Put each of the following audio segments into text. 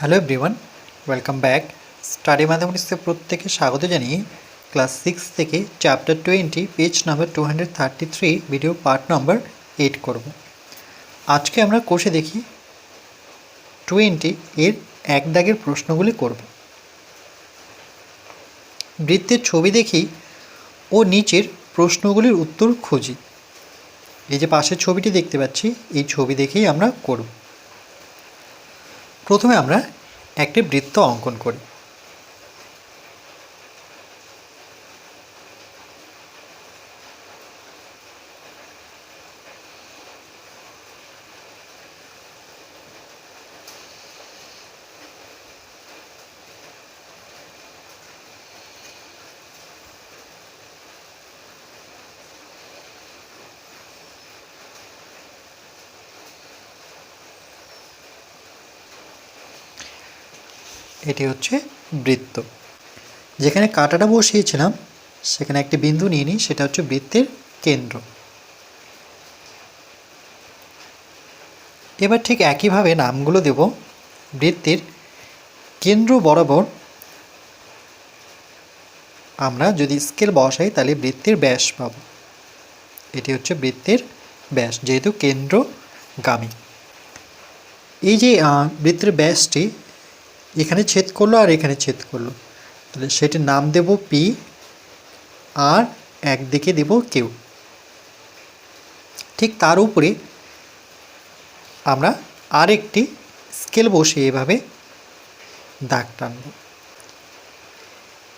Hello everyone welcome back study ম্যাথামেটিক্সে প্রত্যেকে স্বাগত জানিয়ে ক্লাস সিক্স থেকে chapter twenty page number two hundred thirty three video part number eight করব। আজকে আমরা কোষে দেখি টোয়েন্টি এর এক দাগের প্রশ্নগুলি করব। বৃত্তের ছবি দেখি ও নিচের প্রশ্নগুলির উত্তর খুঁজি। এই যে পাশের ছবিটি দেখতে পাচ্ছি, এই ছবি দেখেই আমরা করব। প্রথমে আমরা একটি বৃত্ত অঙ্কন করি। এটি হচ্ছে বৃত্ত। যেখানে কাঁটাটা বসিয়েছিলাম, সেখানে একটি বিন্দু নিয়ে নিই, সেটা হচ্ছে বৃত্তের কেন্দ্র। এবার ঠিক একইভাবে নামগুলো দেব। বৃত্তের কেন্দ্র বরাবর আমরা যদি স্কেল বসাই, তাহলে বৃত্তের ব্যাস পাব। এটি হচ্ছে বৃত্তের ব্যাস, যেহেতু কেন্দ্রগামী। এই যে বৃত্তের ব্যাসটি এখানে ছেদ করল আর এখানে ছেদ করল। তাহলে সেটির নাম দেব পি আর একদিকে দেব কেউ ঠিক তার উপরে আমরা আরেকটি স্কেল বসে এভাবে দাগ টানব।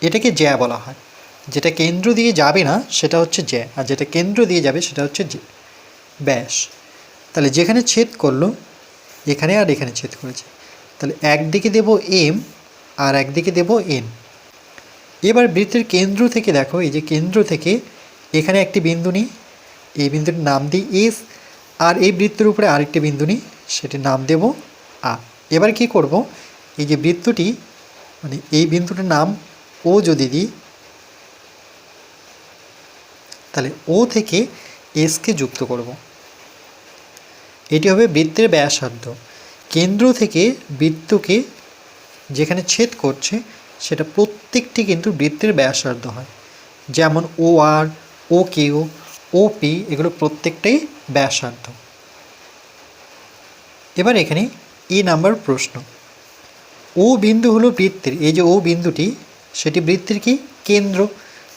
এটাকে জ্যা বলা হয়। যেটা কেন্দ্র দিয়ে যাবে না, সেটা হচ্ছে জ্যা। আর যেটা কেন্দ্র দিয়ে যাবে, সেটা হচ্ছে জ্যা। ব্যাস। তাহলে যেখানে ছেদ করল, এখানে আর এখানে ছেদ করেছে। তাহলে একদিকে দেব এম আর একদিকে দেব এন এবার বৃত্তের কেন্দ্র থেকে দেখো, এই যে কেন্দ্র থেকে এখানে একটি বিন্দু নিই, এই বিন্দুটির নাম দিই এস আর এই বৃত্তের উপরে আরেকটি বিন্দু নিই, সেটির নাম দেব আ এবার কি করব, এই যে বৃত্তটি মানে এই বিন্দুটির নাম ও যদি দিই, তাহলে ও থেকে এসকে যুক্ত করব। এটি হবে বৃত্তের ব্যাসার্ধ। কেন্দ্র থেকে বৃত্তকে যেখানে ছেদ করছে, সেটা প্রত্যেকটি কিন্তু বৃত্তের ব্যাসার্ধ হয়। যেমন ও আর ও কিউ ও পি এগুলো প্রত্যেকটাই ব্যাসার্ধ। এবার এখানে ই নাম্বার প্রশ্ন। ও বিন্দু হলো বৃত্তের। এই যে ও বিন্দুটি, সেটি বৃত্তের কি? কেন্দ্র।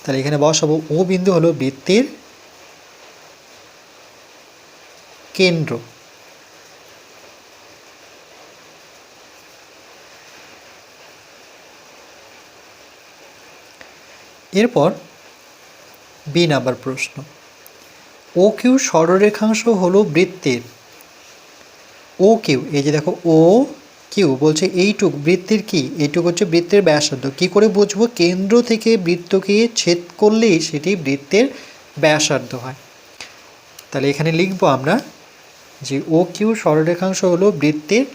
তাহলে এখানে বসাবো ও বিন্দু হলো বৃত্তের কেন্দ্র। এরপর বি নাম্বার প্রশ্ন। ও কিউ সরলরেখাংশ হলো বৃত্তের। ও কিউ, এই যে দেখো ও কিউ বলছে এইটুক, বৃত্তের কি? এইটুক হচ্ছে বৃত্তের ব্যাসার্ধ। কি করে বুঝব? কেন্দ্র থেকে বৃত্তকে ছেদ করলেই সেটি বৃত্তের ব্যাসার্ধ হয়। তাহলে এখানে লিখব আমরা যে ও কিউ সরলরেখাংশ হলো বৃত্তের,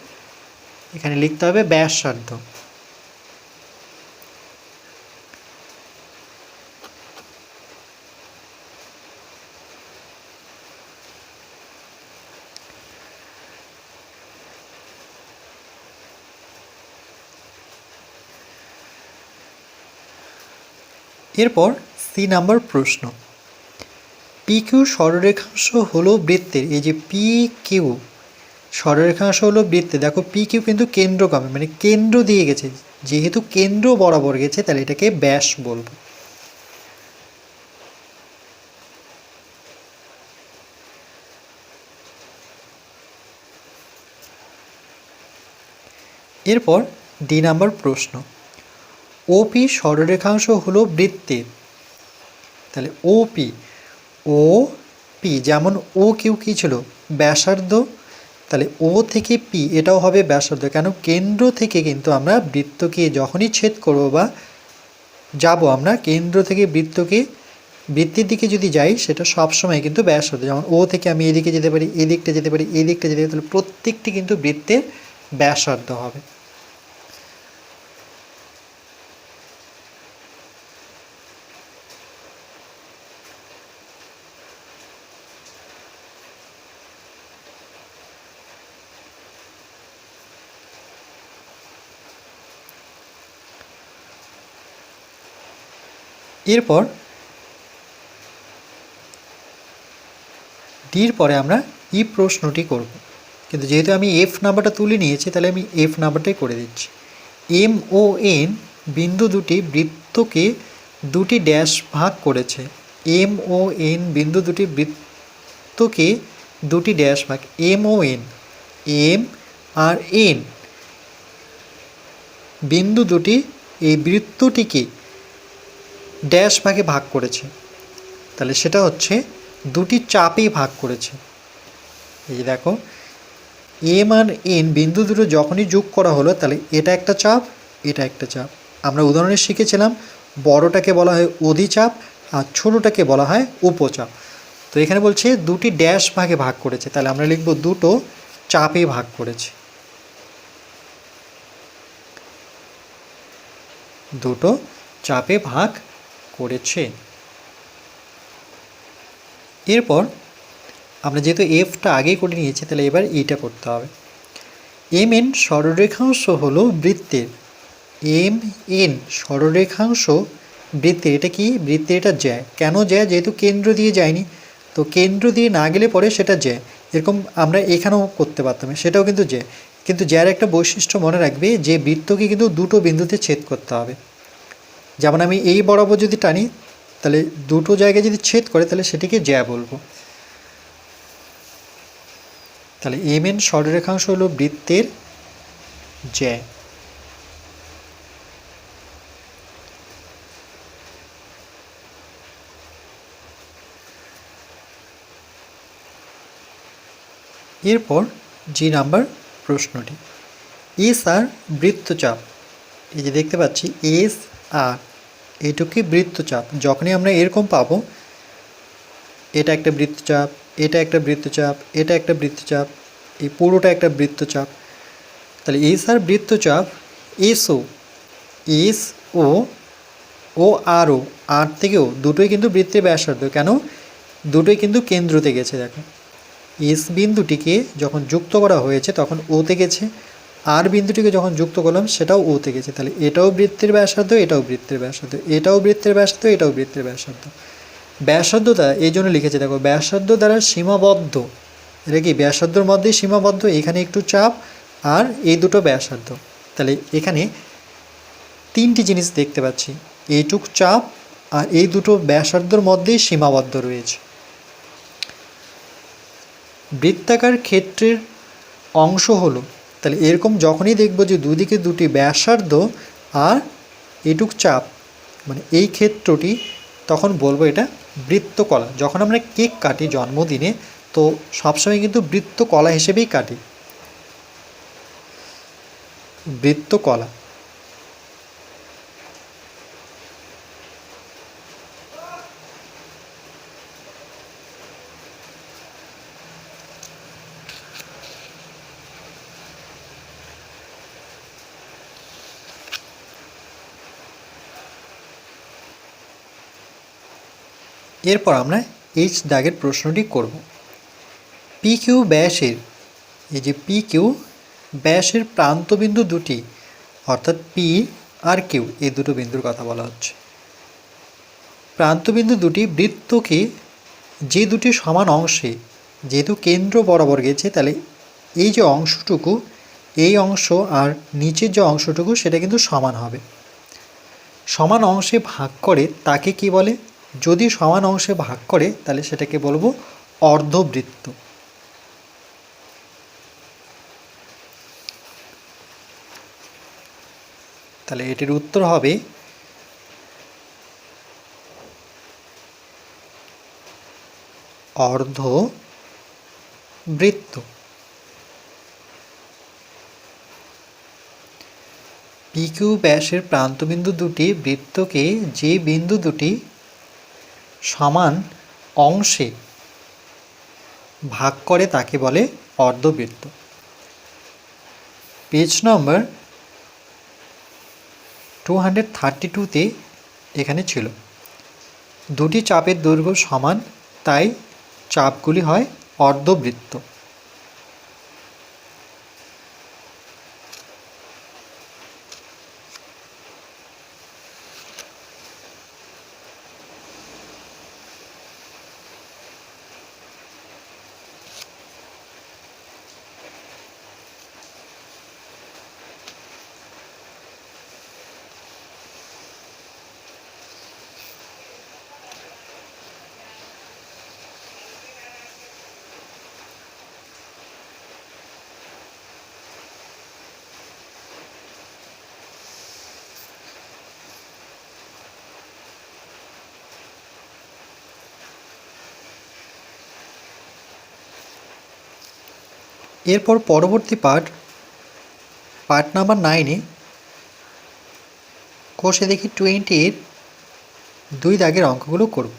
এখানে লিখতে হবে ব্যাসার্ধ। এরপর সি নাম্বার প্রশ্ন। পি কিউ সরলরেখাংশ হলো বৃত্তের, এই যে পি কিউ সরলরেখাংশ হলো বৃত্তে দেখো পি কিউ কিন্তু কেন্দ্রগামী মানে কেন্দ্র দিয়ে গেছে। যেহেতু কেন্দ্র বরাবর গেছে, তাহলে এটাকে ব্যাস বলব। এরপর ডি নাম্বার প্রশ্ন। ওপি সরলরেখাংশ হলো বৃত্তের তাহলে ওপি ও পি যেমন ও কিউ কী ছিল? ব্যাসার্ধ। তাহলে ও থেকে পি এটাও হবে ব্যাসার্ধ। কেন? কেন্দ্র থেকে কিন্তু আমরা বৃত্তকে যখনই ছেদ করব বা যাব, আমরা কেন্দ্র থেকে বৃত্তকে, বৃত্তের দিকে যদি যাই, সেটা সবসময় কিন্তু ব্যাসার্ধ। যেমন ও থেকে আমি এদিকে যেতে পারি, এদিকটা যেতে পারি এই দিকটা যেতে পারি, তাহলে প্রত্যেকটি কিন্তু বৃত্তের ব্যাসার্ধ হবে। এরপর, ডির পরে আমরা ই প্রশ্নটি করব। কিন্তু যেহেতু আমি এফ নাম্বারটা তুলে নিয়েছি, তাহলে আমি এফ নাম্বারটাই করে দিচ্ছি। এম ও এন বিন্দু দুটি বৃত্তকে দুটি ড্যাশ ভাগ করেছে। এম ও এন বিন্দু দুটি বৃত্তকে দুটি ড্যাশ ভাগ। এম ও এন এম আর এন বিন্দু দুটি এই বৃত্তটিকে ড্যাশ ভাগে ভাগ করেছে। তাহলে সেটা হচ্ছে দুটি চাপে ভাগ করেছে। এই দেখো এম আর এন বিন্দু দুটো যখনই যোগ করা হলো, তাহলে এটা একটা চাপ, এটা একটা চাপ। আমরা উদাহরণে শিখেছিলাম, বড়টাকে বলা হয় অধিচাপ আর ছোটোটাকে বলা হয় উপচাপ। তো এখানে বলছে দুটি ড্যাশ ভাগে ভাগ করেছে, তাহলে আমরা লিখব দুটো চাপে ভাগ করেছে। দুটো চাপে ভাগ করেছে। এরপর আমরা যেহেতু এফটা আগেই করে নিয়েছি, তাহলে এবার এইটা করতে হবে। এম এন সরলরেখাংশ হলো বৃত্তের। এম এন সরলরেখাংশ বৃত্তের, এটা কি? বৃত্তের এটা জ্যা। কেন জ্যা? যেহেতু কেন্দ্র দিয়ে যায়নি। তো কেন্দ্র দিয়ে না গেলে পরে সেটা জ্যা। এরকম আমরা এখানেও করতে পারতাম, সেটাও কিন্তু জ্যা। কিন্তু জ্যার একটা বৈশিষ্ট্য মনে রাখবে, যে বৃত্তকে কিন্তু দুটো বিন্দুতে ছেদ করতে হবে। যেমন আমি এই বরাবর যদি টানি, তাহলে দুটো জায়গায় যদি ছেদ করে, তাহলে সেটিকে জ্যা বলব। তাহলে এম এন সরলরেখাংশ হলো বৃত্তের জ্যা। এরপর জি নাম্বার প্রশ্নটি। এস আর বৃত্তচাপ, এই যে দেখতে পাচ্ছি এস আর এইটুকুই বৃত্তচাপ? যখনই আমরা এরকম পাবো, এটা একটা বৃত্তচাপ, এটা একটা বৃত্তচাপ, এটা একটা বৃত্তচাপ, এই পুরোটা একটা বৃত্তচাপ। তাহলে এস আর বৃত্তচাপ এসও এস ও ও আর ও, আর থেকেও দুটোই কিন্তু বৃত্তের ব্যাসার্ধ। কেন? দুটোই কিন্তু কেন্দ্রতে গেছে, দেখো। এস বিন্দুটিকে যখন যুক্ত করা হয়েছে, তখন ওতে গেছে আর বিন্দুটিকে যখন যুক্ত করলাম, সেটাও ওতে গেছে। তাহলে এটাও বৃত্তের ব্যাসার্ধ, এটাও বৃত্তের ব্যাসার্ধ, এটাও বৃত্তের ব্যাসার্ধ, এটাও বৃত্তের ব্যাসার্ধ। ব্যাসার্ধ দ্বারা এই জন্য লিখেছে, দেখো, ব্যাসার্ধ দ্বারা সীমাবদ্ধ। এটা কি? ব্যাসার্ধর মধ্যেই সীমাবদ্ধ, এখানে একটু চাপ, আর এই দুটো ব্যাসার্ধ। তাহলে এখানে তিনটি জিনিস দেখতে পাচ্ছি। এইটুক চাপ, আর এই দুটো ব্যাসার্ধর মধ্যেই সীমাবদ্ধ রয়েছে। বৃত্তাকার ক্ষেত্রের অংশ হলো তাহলে এরকম যখনই দেখব যে দুদিকে দুটি ব্যাসার্ধ আর এটুক চাপ মানে এই ক্ষেত্রটি, তখন বলব এটা বৃত্তকলা। যখন আমরা কেক কাটি জন্মদিনে, তো সবসময় কিন্তু বৃত্তকলা হিসেবেই কাটি। বৃত্তকলা। এরপর আমরা এইচ দাগের প্রশ্নটি করব। পি কিউ ব্যাসের, এই যে পি কিউ ব্যাসের প্রান্তবিন্দু দুটি, অর্থাৎ পি আর কিউ এই দুটো বিন্দুর কথা বলা হচ্ছে। প্রান্তবিন্দু দুটি বৃত্তকে যে দুটি সমান অংশে, যেহেতু কেন্দ্র বরাবর গেছে, তাহলে এই যে অংশটুকু, এই অংশ আর নিচের যে অংশটুকু, সেটা কিন্তু সমান হবে। সমান অংশে ভাগ করে তাকে কি বলে? যদি সমান অংশে ভাগ করে, তাহলে সেটাকে বলব অর্ধবৃত্ত। তাহলে এটির উত্তর হবে অর্ধ বৃত্ত পিকিউ ব্যাসের প্রান্তবিন্দু দুটি বৃত্তকে যে বিন্দু দুটি সমান অংশে ভাগ করে তাকে বলে অর্ধবৃত্ত। Page number two hundred thirty টুতে এখানে ছিল। দুটি চাপের দৈর্ঘ্য সমান, তাই চাপগুলি হয় অর্ধবৃত্ত। এরপর পরবর্তী পার্ট পার্ট নাম্বার নাইনে কোষে দেখি টোয়েন্টি টোয়েন্টির দুই দাগের অঙ্কগুলো করব।